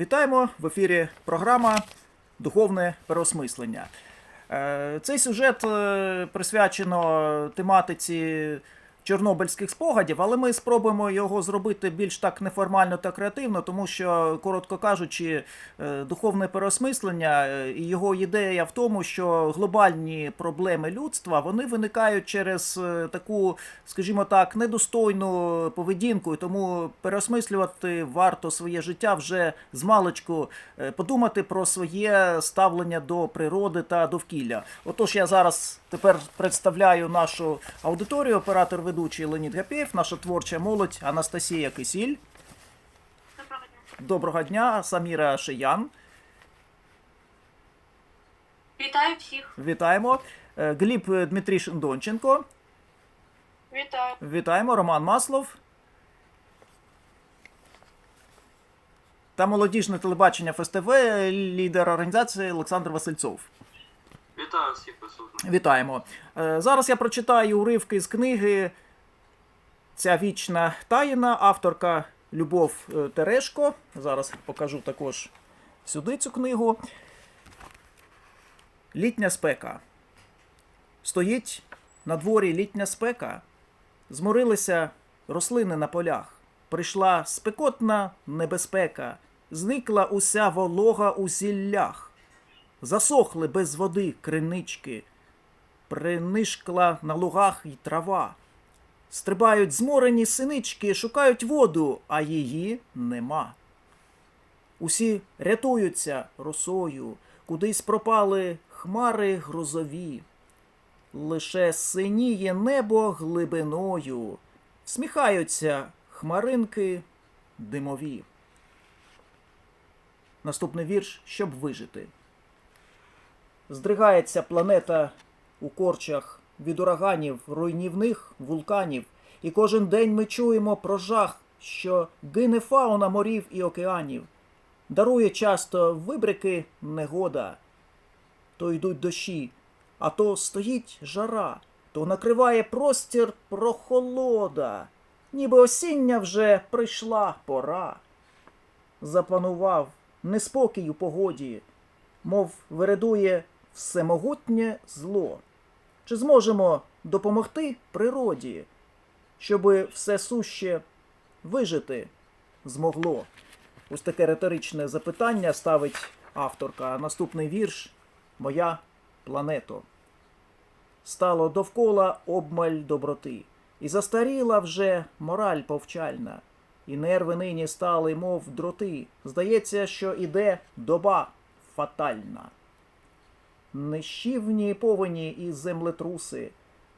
Вітаємо в ефірі програма Духовне переосмислення. Е, Цей сюжет е, присвячено тематиці чорнобильських спогадів, але ми спробуємо його зробити більш так неформально та креативно, тому що, коротко кажучи, е, духовне переосмислення е, і його ідея в тому, що глобальні проблеми людства вони виникають через е, таку, скажімо так, недостойну поведінку, і тому переосмислювати варто своє життя вже з маличку, подумати про своє ставлення до природи та довкілля. Отож, я зараз тепер представляю нашу аудиторію, оператор ведучий Леонід Гапєєв, наша творча молодь Анастасія Кисіль. Доброго дня. Доброго дня, Саміра Шиян. Вітаю всіх. Вітаємо. Е, Гліб Дмитрішин Донченко. Вітаю. Вітаємо, Роман Маслов. Та молодіжне телебачення ФСТВ, лідер організації Олександр Васильцов. Вітаю всіх присутніх. Вітаємо. Е, Зараз я прочитаю уривки з книги Ця вічна таїна, авторка Любов е, Терешко. Зараз покажу також сюди цю книгу. Літня спека. Стоїть на дворі літня спека. Зморилися рослини на полях. Прийшла спекотна небезпека. Зникла уся волога у зіллях. Засохли без води кринички, принишкла на лугах й трава. Стрибають зморені синички, шукають воду, а її нема. Усі рятуються росою, кудись пропали хмари грозові. Лише синіє небо глибиною, сміхаються хмаринки димові. Наступний вірш, щоб вижити. Здригається планета у корчах від ураганів, руйнівних вулканів, і кожен день ми чуємо про жах, що гине фауна морів і океанів. Дарує часто вибрики негода. То йдуть дощі, а то стоїть жара, то накриває простір прохолода, ніби осіння вже прийшла пора. Запанував неспокій у погоді, мов виредує всемогутнє зло. Чи зможемо допомогти природі, щоби все суще вижити змогло? Ось таке риторичне запитання ставить авторка. Наступний вірш Моя плането. Стало довкола обмаль доброти, і застаріла вже мораль повчальна, і нерви нині стали, мов дроти. Здається, що іде доба фатальна. Нещівні повені і землетруси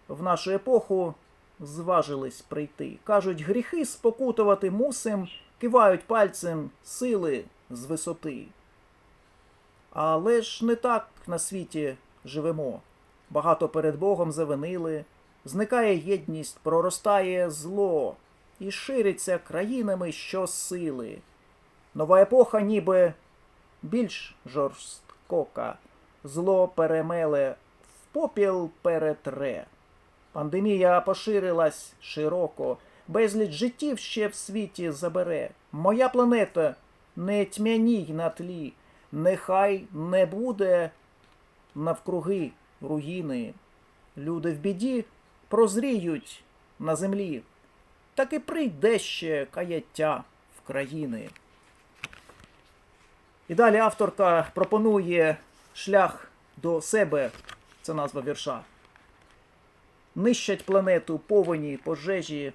в нашу епоху зважились прийти. Кажуть, гріхи спокутувати мусим, кивають пальцем сили з висоти. Але ж не так на світі живемо. Багато перед Богом завинили, зникає єдність, проростає зло і шириться країнами щосили. Нова епоха ніби більш жорстокока, зло перемеле, в попіл перетре. Пандемія поширилась широко, безліч життів ще в світі забере. Моя планета не тьмяній на тлі, нехай не буде навкруги руїни. Люди в біді прозріють на землі, так і прийде ще каяття в країни. І далі авторка пропонує шлях до себе. Це назва вірша. Нищать планету повені, пожежі,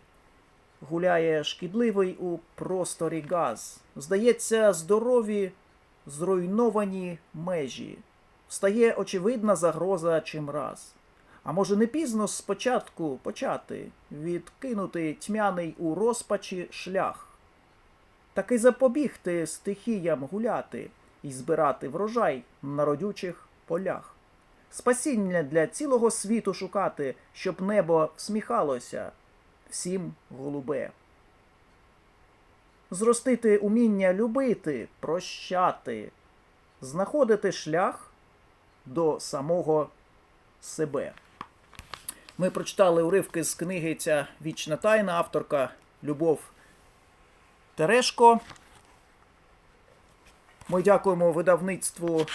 гуляє шкідливий у просторі газ. Здається, здорові зруйновані межі. Встає очевидна загроза чимраз. А може не пізно спочатку почати відкинути тьмяний у розпачі шлях, таки запобігти стихіям гуляти і збирати врожай на родючих полях. Спасіння для цілого світу шукати, щоб небо всміхалося всім голубе. Зростити уміння любити, прощати, знаходити шлях до самого себе. Ми прочитали уривки з книги Ця вічна тайна, авторка Любов Терешко. Ми дякуємо видавництву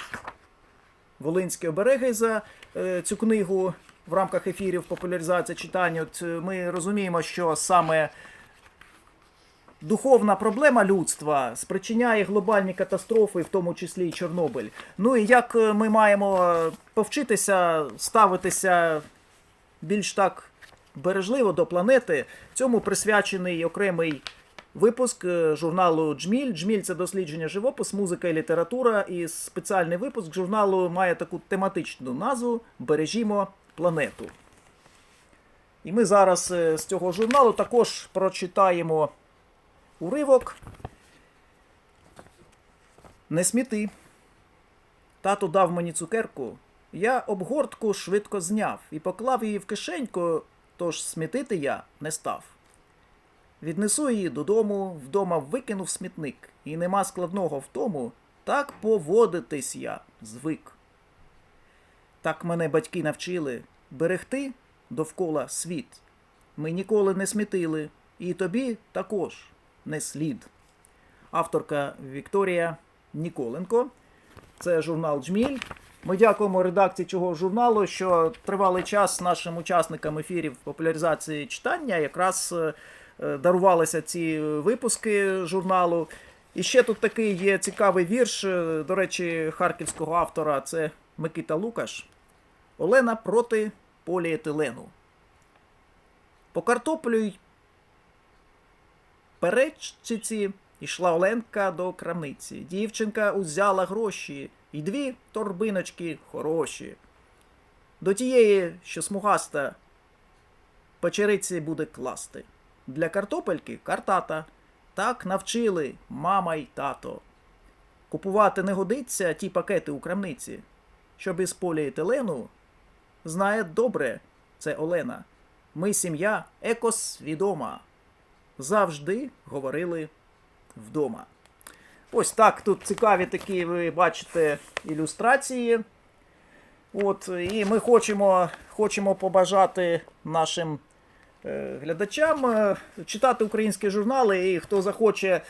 Волинські обереги за е, цю книгу в рамках ефірів популяризації читання. От е, ми розуміємо, що саме духовна проблема людства спричиняє глобальні катастрофи, в тому числі і Чорнобиль. Ну і як е, ми маємо повчитися ставитися більш так бережливо до планети, цьому присвячений окремий випуск е, журналу Джміль. Джміль це дослідження живопис, музика і література. І спеціальний випуск журналу має таку тематичну назву Бережімо планету. І ми зараз е, з цього журналу також прочитаємо уривок. Не сміти. Тато дав мені цукерку. Я обгортку швидко зняв і поклав її в кишеньку, тож смітити я не став. Віднесу її додому, вдома викинув смітник, і нема складного в тому, так поводитись я звик. Так мене батьки навчили берегти довкола світ. Ми ніколи не смітили, і тобі також не слід. Авторка Вікторія Ніколенко. Це журнал Джміль. Ми дякуємо редакції цього журналу, що тривалий час нашим учасникам ефірів популяризації читання якраз е, дарувалися ці випуски журналу. І ще тут такий є цікавий вірш, е, до речі, харківського автора це Микита Лукаш. Олена проти поліетилену. По картоплю й перечці йшла Оленка до крамниці. Дівчинка узяла гроші і дві торбиночки хороші. До тієї, що смугаста, печериці буде класти. Для картопельки картата. Так навчили мама й тато. Купувати не годиться ті пакети у крамниці. Щоб із поліетилену знає добре це Олена. Ми сім'я екосвідома. Завжди говорили вдома. Ось так тут цікаві такі, ви бачите, ілюстрації. От, і ми хочемо, хочемо побажати нашим глядачам е, читати українські журнали. І хто захоче,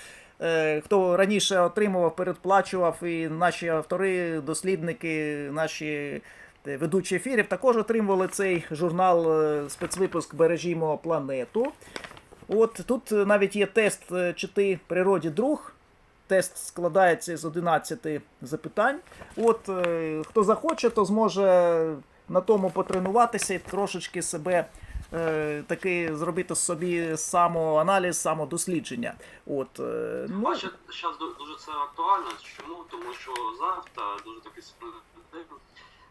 е, хто раніше отримував, передплачував, і наші автори, дослідники, наші е, ведучі ефірів також отримували цей журнал е, спецвипуск Бережімо планету. От тут е, навіть є тест е, чи ти природі друг. Тест складається з 11 запитань. От е, хто захоче, то зможе на тому потренуватися і трошечки себе е, таки зробити собі самоаналіз, самодослідження. От, е, ну, Бачите, зараз дуже це актуально. Чому? Тому що завтра дуже такий справедливий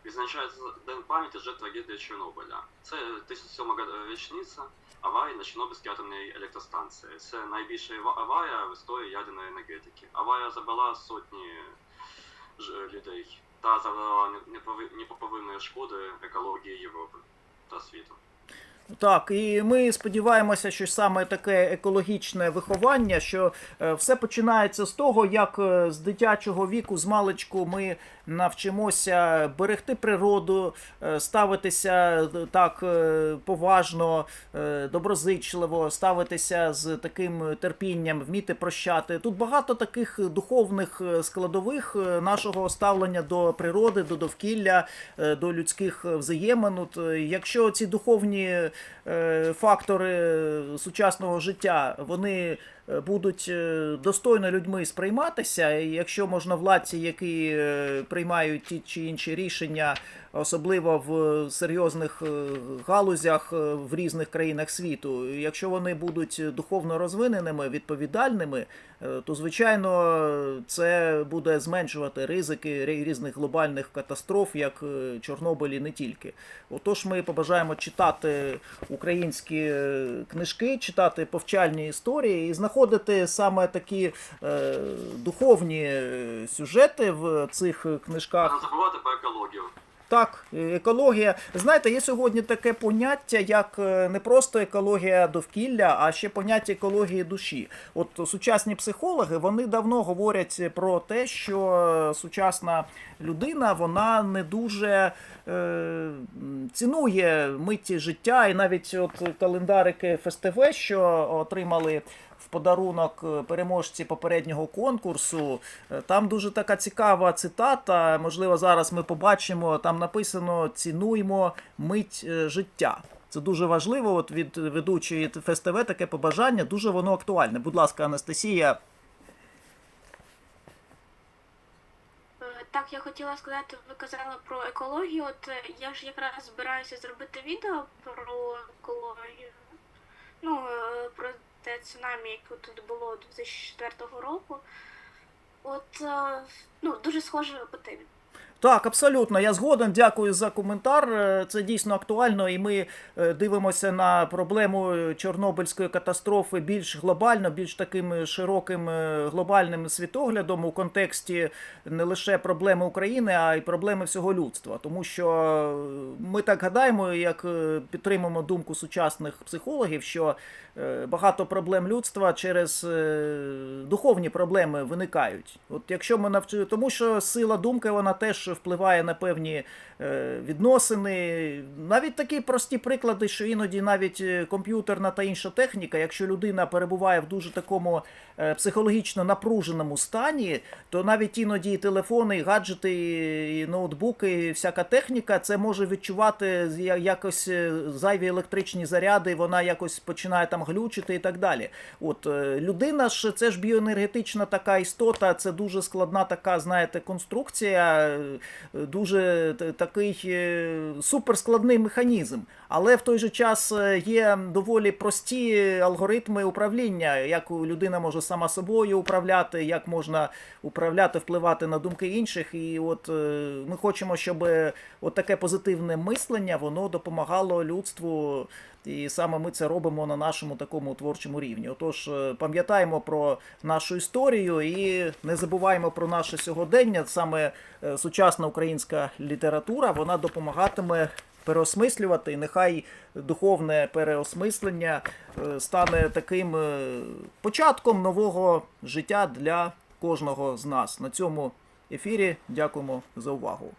відзначається День пам'яті жертв трагедії Чорнобиля. Це 1007 річниця аварії на Чорнобильській атомній електростанції. Це найбільша ава- аварія в історії ядерної енергетики. Аварія забрала сотні ж- людей та завдала непови- непоправимої шкоди екології Європи та світу. Так, і ми сподіваємося, що саме таке екологічне виховання, що е, все починається з того, як е, з дитячого віку, з маличку, ми навчимося берегти природу, е, ставитися так поважно, доброзичливо, ставитися з таким терпінням, вміти прощати. Тут багато таких духовних складових нашого ставлення до природи, до довкілля, до людських взаємин. Якщо ці духовні фактори сучасного життя. Вони е, будуть е, достойно людьми сприйматися, і якщо можновладці, які е, приймають ті чи інші рішення, особливо в серйозних е, галузях е, в різних країнах світу, якщо вони будуть духовно розвиненими, відповідальними, е, то звичайно це буде зменшувати ризики різних глобальних катастроф, як е, Чорнобиль і не тільки. Отож, ми побажаємо читати українські е, книжки, читати повчальні історії і знаходити саме такі е, духовні е, сюжети в цих книжках. не забувати про екологію. Так, екологія. Знаєте, є сьогодні таке поняття, як е, не просто екологія довкілля, а ще поняття екології душі. От сучасні психологи вони давно говорять про те, що е, сучасна людина вона не дуже е, цінує миті життя, і навіть от календарики ФСТВ, що отримали в подарунок е, переможці попереднього конкурсу. Е, Там дуже така цікава цитата. Можливо, зараз ми побачимо. Там написано Цінуймо мить е, життя. Це дуже важливо. От від ведучої ФСТВ таке побажання, дуже воно актуальне. Будь ласка, Анастасія. Так, я хотіла сказати, ви казали про екологію. От я ж якраз збираюся зробити відео про екологію. Ну, про те цунамі, яке тут було 2004 року. От, е, ну, дуже схоже по темі. Так, абсолютно, я згоден. Дякую за коментар. Е, Це дійсно актуально, і ми е, дивимося на проблему Чорнобильської катастрофи більш глобально, більш таким широким е, глобальним світоглядом у контексті не лише проблеми України, а й проблеми всього людства. Тому що ми так гадаємо, як підтримуємо думку сучасних психологів, що багато проблем людства через духовні проблеми виникають. От якщо ми навчили, тому що сила думки вона теж впливає на певні е, відносини. Навіть такі прості приклади, що іноді навіть е, комп'ютерна та інша техніка, якщо людина перебуває в дуже такому е, психологічно напруженому стані, то навіть іноді і телефони, і гаджети, і ноутбуки, і всяка техніка, це може відчувати якось зайві електричні заряди, вона якось починає там глючити і так далі. От людина ж це ж біоенергетична така істота, це дуже складна така, знаєте, конструкція, дуже такий е, суперскладний механізм. Але в той же час е, є доволі прості алгоритми управління, як людина може сама собою управляти, як можна управляти, впливати на думки інших. І от е, ми хочемо, щоб от таке позитивне мислення воно допомагало людству. І саме ми це робимо на нашому такому творчому рівні. Отож, е, пам'ятаємо про нашу історію і не забуваємо про наше сьогодення. Саме е, сучасна українська література вона допомагатиме переосмислювати, і нехай духовне переосмислення е, стане таким початком нового життя для кожного з нас. На цьому ефірі дякуємо за увагу.